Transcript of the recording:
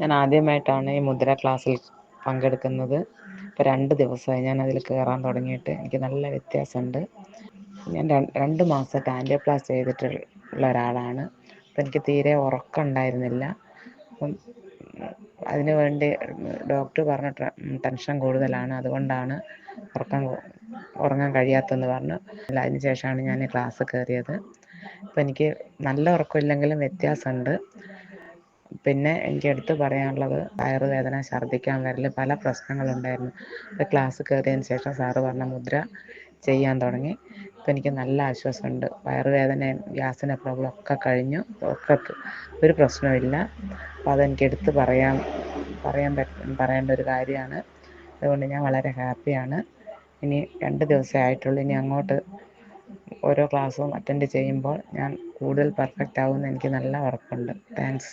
ഞാൻ ആദ്യമായിട്ടാണ് ഈ മുദ്ര ക്ലാസ്സിൽ പങ്കെടുക്കുന്നത്. ഇപ്പോൾ രണ്ട് ദിവസമായി ഞാൻ അതിൽ കയറാൻ തുടങ്ങിയിട്ട് എനിക്ക് നല്ല വ്യത്യാസമുണ്ട്. ഞാൻ രണ്ട് മാസമായിട്ട് ടാൻഡോപ്ലാസ് ചെയ്തിട്ടുള്ള ഒരാളാണ്. അപ്പം എനിക്ക് തീരെ ഉറക്കം ഉണ്ടായിരുന്നില്ല. അപ്പം അതിന് വേണ്ടി ഡോക്ടർ പറഞ്ഞ ടെൻഷൻ കൂടുതലാണ്. അതുകൊണ്ടാണ് ഉറക്കം ഉറങ്ങാൻ കഴിയാത്തതെന്ന് പറഞ്ഞു. അതിന് ശേഷമാണ് ഞാൻ ക്ലാസ് കയറിയത്. അപ്പം എനിക്ക് നല്ല ഉറക്കമില്ലെങ്കിലും വ്യത്യാസമുണ്ട്. പിന്നെ എനിക്ക് എടുത്തു പറയാനുള്ളത് വയറുവേദന ഛർദ്ദിക്കാൻ വരൽ പല പ്രശ്നങ്ങളുണ്ടായിരുന്നു. അത് ക്ലാസ് കയറിയതിന് ശേഷം സാറ് പറഞ്ഞ മുദ്ര ചെയ്യാൻ തുടങ്ങി. ഇപ്പം എനിക്ക് നല്ല ആശ്വാസമുണ്ട്. വയറുവേദനയും ഗ്യാസിന്റെ പ്രോബ്ലം ഒക്കെ കഴിഞ്ഞു. ഒക്കെ ഒരു പ്രശ്നമില്ല അപ്പോൾ അതെനിക്ക് എടുത്ത് പറയാൻ പറയാൻ പറ്റ പറയേണ്ട ഒരു കാര്യമാണ്. അതുകൊണ്ട് ഞാൻ വളരെ ഹാപ്പിയാണ് ഇനി രണ്ട് ദിവസമേ ആയിട്ടുള്ളൂ. ഇനി അങ്ങോട്ട് ഓരോ ക്ലാസ്സും അറ്റൻഡ് ചെയ്യുമ്പോൾ ഞാൻ കൂടുതൽ പെർഫെക്റ്റ് ആവുമെന്ന് എനിക്ക് നല്ല ഉറപ്പുണ്ട്. താങ്ക്സ്